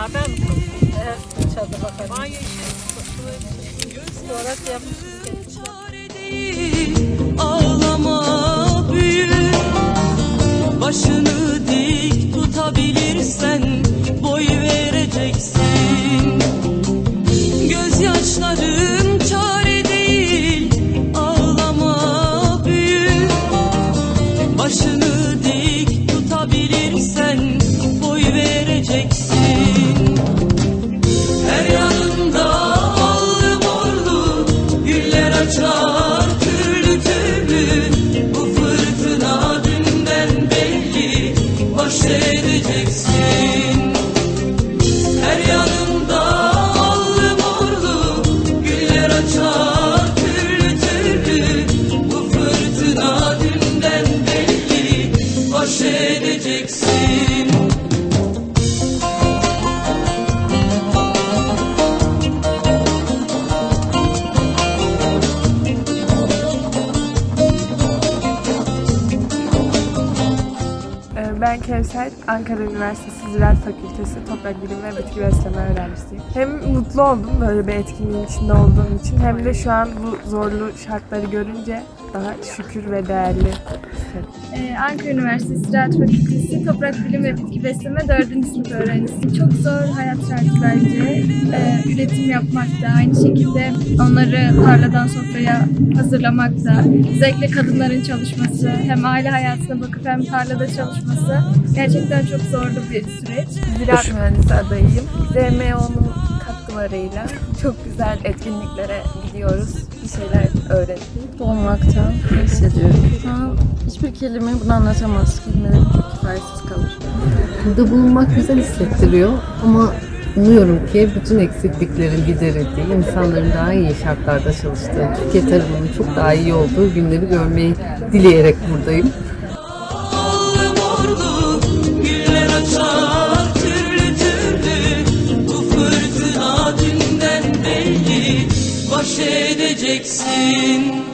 Beraber çadır bakalım. Banyo işi. Sonra yapmışız. Çare değil Ağlama büyür Başını dik tutabilirsen boy vereceksin Ben Kevser, Ankara Üniversitesi Ziraat Fakültesi Toprak Bilimi ve Bitki Besleme öğrencisiyim. Hem mutlu oldum böyle bir etkinliğin içinde olduğum için hem de şu an bu zorlu şartları görünce daha şükür ve değerli. Ee, Ankara Üniversitesi Ziraat Fakültesi Toprak Bilim ve Bitki Besleme 4. sınıf öğrencisiyim. Çok zor hayat şartı bence. Ee, üretim yapmak da, aynı şekilde onları tarladan sofraya hazırlamak da, özellikle kadınların çalışması, hem aile hayatına bakıp hem tarlada çalışması gerçekten çok zorlu bir süreç. Ziraat mühendisi adayıyım. ZMO'nun katkılarıyla çok güzel etkinliklere gidiyoruz. Bir şeyler öğrenip olmaktan hissediyorum. An hiçbir kelime bunu anlatamaz. Kelimelerim çok kifayetsiz kalır. Burada bulunmak güzel hissettiriyor ama umuyorum ki bütün eksikliklerin giderildiği, insanların daha iyi şartlarda çalıştığı, Türkiye tarımının çok daha iyi olduğu günleri görmeyi dileyerek buradayım. Fırtına